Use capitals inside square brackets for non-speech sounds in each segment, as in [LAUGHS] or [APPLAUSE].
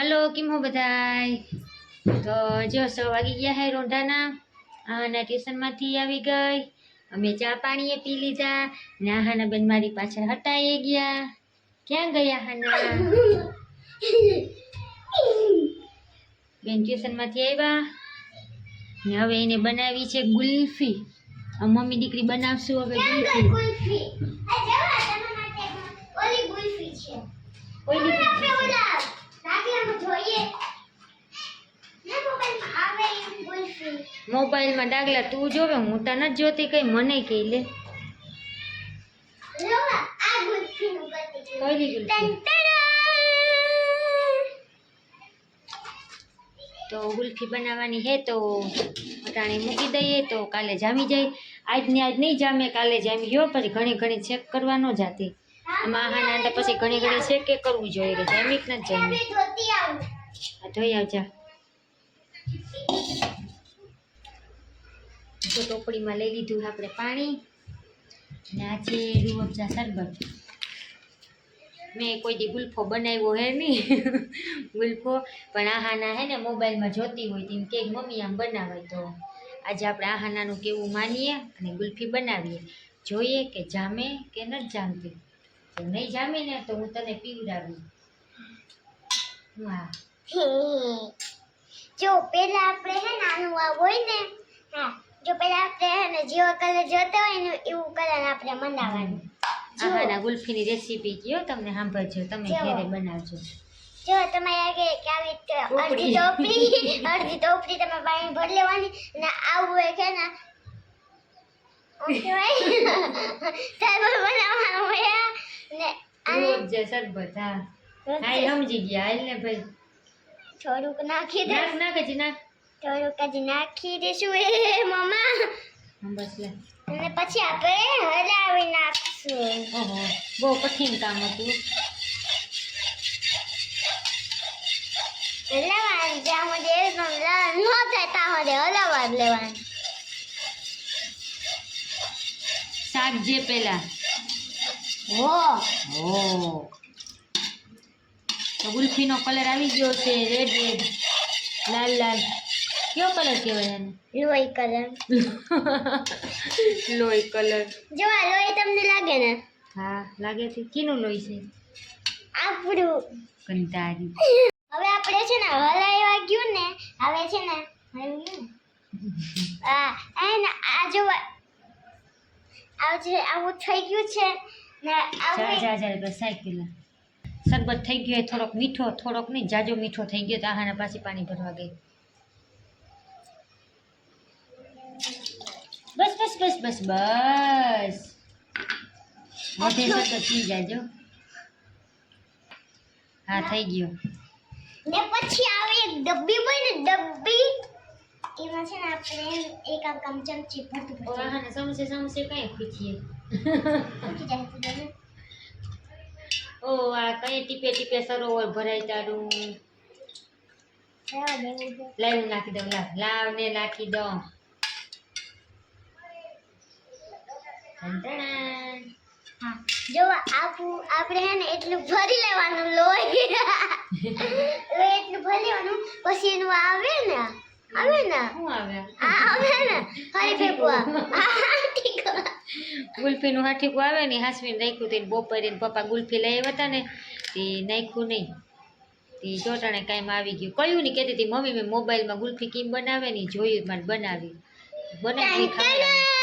Hello, કેમ હો બધાય? તો જો સો વાગી ગયા હે રોંઢાના. અને ટ્યુશનમાંથી આવી ગઈ. અમે ચા પાણીએ પી લીધા ને આહાના બેન મારી પાછળ હટાઈ ગયા. ક્યાં ગયા હાના બેન ટ્યુશનમાંથી આવ્યા ને હવે એને બનાવી છે ગુલ્ફી. મમ્મી દીકરી બનાવશું હવે ગુલ્ફી ગુલ્ફી આ જવા તમારા માટે ઓલી ગુલ્ફી છે ઓલી આપણે ઓલા દાખલામાં જોઈએ ને મોબાઈલમાં આવે એ ગુલ્ફી મોબાઈલમાં ડાગલા તું જોવે હું તો નથી જોતી કઈ મને કહી લે. લોવા આ ગુલ્ફીનું પ્રતીક કઈ ગુલ્ફી ટન ટન તો ગુલ્ફી બનાવવાની હે તો અટાણે મૂકી દઈએ તો કાલે જામી જાય. આજની આજ નહીં જામે કાલે જામી ગયો પછી ઘણી ઘણી ચેક કરવા ન જાતી. આમાં આહાના અંદર પછી ઘણી ઘણી ચેક કે કરવું જોઈએ કે જામી કે નથી જામી. આપણે ધોતી આવું. આ ધોઈ આવજા. જો ટોપડીમાં લઈ લીધું આપણે પાણી. અને આ છે રૂઅફઝા શરબત. મેં કોઈ દી ગુલ્ફો બનાવ્યો હે નહીં. [LAUGHS] ગુલ્ફો. પણ આહાના હે ને મોબાઈલમાં જોતી હોય તેમ કે મમ્મી આમ બનાવાય તો. આજે આપણે આહાનાનું કેવું માનીએ અને ગુલ્ફી બનાવીએ. જોઈએ કે જામે કે ન જામતી. તો નહીં જામે ને તો હું તને પીવડાવી. વાહ. જો પહેલાં આપણે હે ને આનું હોય ને, હા જો પહેલા આપણે હે ને જેવો કલર જોતો હોય ને એવું કલર આપણે મંડાવવાનું. આહાના ગુલ્ફીની રેસીપી કયો તમને સાંભળજો તમે? ઘરે બનાવજો. જો તમારે આગે કે આવી અડધી ટોપડી. ટોપલી અડધી ટોપલી તમે પાણી ભરી લેવાની ને આવું હોય કે ને. બનાવવાનું હોય ને આને શરબત હા. હા સમજી ગયા હાલ ને ભાઈ. થોડુંક નાખી દે. નાખ નાખ હજી નાખ. થોડુંક જ નાખી દઈશું એ મમ્મા બસ લે. અને પછી આપણે હલાવી નાખશું. ઓહો બહુ કઠિન કામ હતું. હલાવવાનું જ્યાં એકદમ લાલ ન થાય ત્યાં સુધી હલાવવા જ લેવાનું. શાક જે પેલા હો. ઓ તો ગુલ્ફીનો કલર આવી ગયો છે રેડ રેડ લાલ લાલ. કયો કલર કહેવાય એને? લોહી કલર [LAUGHS] લોહી કલર જો આ લોહી તમને લાગે ને? હા લાગે છે. કીનું લોહી છે? આપણું. કંટારી હવે આપણે છે ને હલાવ્યા ગયું ને હવે છે ને [LAUGHS] આ એને આ જો આ જે આવું થઈ ગયું છે ને આવું સાયકલ. શરબત થઈ ગયો થોડોક મીઠો થોડોક નહીં જાજો મીઠો થઈ ગયો તો આહાના પાછી પાણી ભરવા ગઈ. બસ બસ બસ બસ. બસ વધે થઈ જાજો. હા થઈ ગયો. ને પછી આવે એક ડબ્બી હોય ને ડબ્બી. એમાં છે ને આપણે એક આ કામ ચમચી ભરતું ઓ ભરતું આહાને સમસે સમસે કઈ પૂછીએ? જાય તો ઓ આ કઈ ટીપે ટીપે સરોવર તારું રહેવા દેવું લાવ નાખી દઉં લાવ લાવ ને નાખી દઉં. હા. જો આપું આપણે હે ને એટલું ભરી લેવાનું લોહી. [LAUGHS] એટલું ભરી લેવાનું પછી એનું આવે ને? આવે ને? આવે? ને? ફરી ફેંકવા. [LAUGHS] ગુલ્ફીનું હાઠીકું આવે ને હાસવીને રાખ્યું તે બપોરે ને પપ્પા ગુલ્ફી લઈ આવ્યા હતા ને તે નાખ્યું નહીં. તે જોટાણે કાંઈમાં આવી ગયું. કયું નહીં કહેતી હતી મમ્મી મેં મોબાઈલમાં ગુલ્ફી કેમ બનાવે ને જોયું મને બનાવી. બનાવી ખાવાની.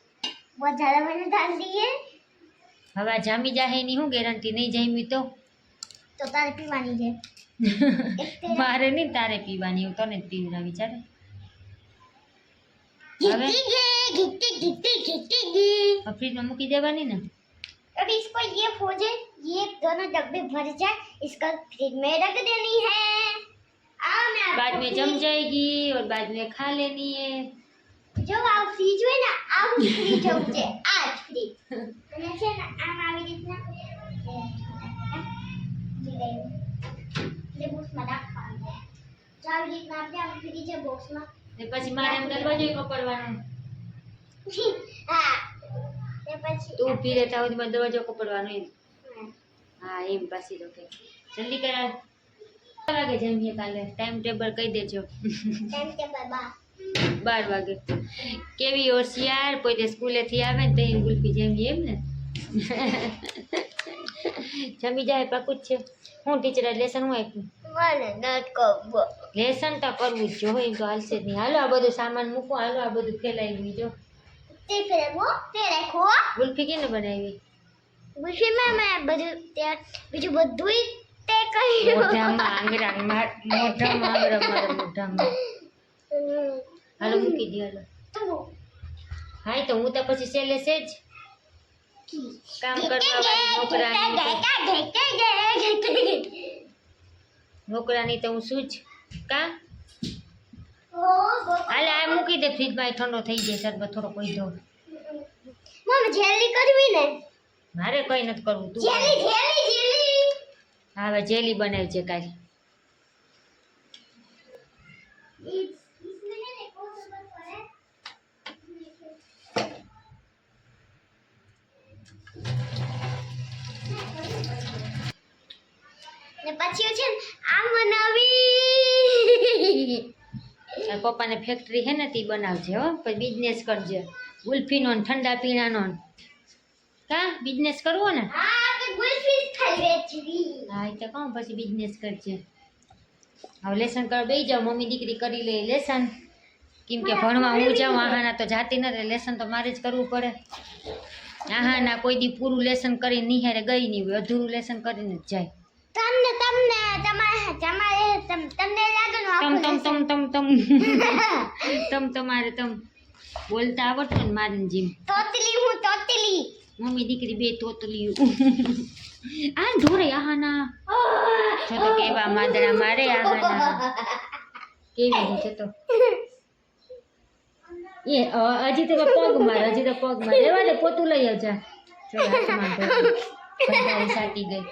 बहुत ज्यादा मैंने डाल दी है હવે આ જામી જાહે એની શું ગેરંટી નહીં જામી તો तो तारे पीवानी है [LAUGHS] एक तेरा મારે નહીં તારે પીવાની હું તને જ પીવડાવી ચાલે હવે घिट्टी घिट्टी घिट्टी घिट्टी હવે ફ્રીજમાં મૂકી દેવાની ને अब इसको ये हो जाए ये दोनों डब्बे भर जाए इसको फ्रिज में रख देनी है આ મેં बाद में जम जाएगी और बाद में खा लेनी है જો આ ફ્રીજ હોય ને આ ફ્રીજ હોવું છે આ જ અને છે ને આમ આવી રીતના એટલે બોક્સમાં રાખવાનું છે. આવી રીતના આપણે આમ ફ્રીજ છે બોક્સમાં ને પછી મારે એમ દરવાજો કપડવાનો. [LAUGHS] હા. પછી તું ઊભી રહેતા હોય તો દરવાજો કપડવાનો એમ. હા એમ પાછી તો કે. જલ્દી કરા જમીએ કાલે? ટાઈમ ટેબલ કહી દેજો. ટાઈમ ટેબલ બા બાર વાગે. કેવી હોશિયાર પોતે સ્કૂલેથી આવે ને તો ગુલ્ફી જમી એમ ને. જમી જાય પાકું જ છે. હું ટીચર લેસન હું આપ્યું? લેસન તો કરવું જ જો એમ તો હાલશે જ નહીં. હાલો આ બધું સામાન મૂકો હાલો આ બધું ફેલાવી જો. ફેરવો તે ગુલ્ફી કેને બનાવી? ગુલ્ફીમાં મેં બધું ત્યાં બીજું બધુંય તે કર્યું. મોઢામાં આંગરા મોઢામાં આંગરા મોઢામાં. હાલો મૂકી દે હાલો. હા તો હું તો પછી સેલે છે જ. કામ કરવા નોકરાની તો- નોકરાની તો હું શું જ કા? હાલે આ મૂકી દે ફ્રીજમાં ઠંડો થઈ જાય શરબત થોડો કોઈ દો. મમ્મી જેલી કરવી ને? મારે કઈ નથી કરવું તું જેલી જેલી જેલી. હવે જેલી બનાવી છે કાલે ને પછી છે ને આમ બનાવી પપ્પાને ફેક્ટરી હે ને તે બનાવજે હો પછી બિઝનેસ કરજે. ગુલ્ફીનો ને ઠંડા પીણાનો કા? બિઝનેસ કરવો ને? હા એ તો કહું પછી બિઝનેસ કરજે. હવે લેસન કરવા બેસી જાઓ મમ્મી દીકરી કરી લે લેસન કેમ કે ભણવા હું જાઉં આહાના તો જાતી નથી લેસન તો મારે જ કરવું પડે. આહાના કોઈ દી પૂરું લેસન કરીને નિહારે ગઈ નહીં હોય અધૂરું લેસન કરીને જ જાય. તમને તમને તમારે તમારે તમને તમ તમ તમ તમ [LAUGHS] તમ. તમ તમારે તમ. બોલતા આવડતો ને મારે જીમ. તોતલી હું તોતલી. મમ્મી દીકરી બે તોતલિયું [LAUGHS] આ ઢોરે આહાના. જો તો કેવા માદરા મારે આહાના. કેવી રીતે તો? એ હજી તો પગ માર હજી તો પગ માર. રેવા દે પોતું લઈ આવજા. જો સાટી ગઈ.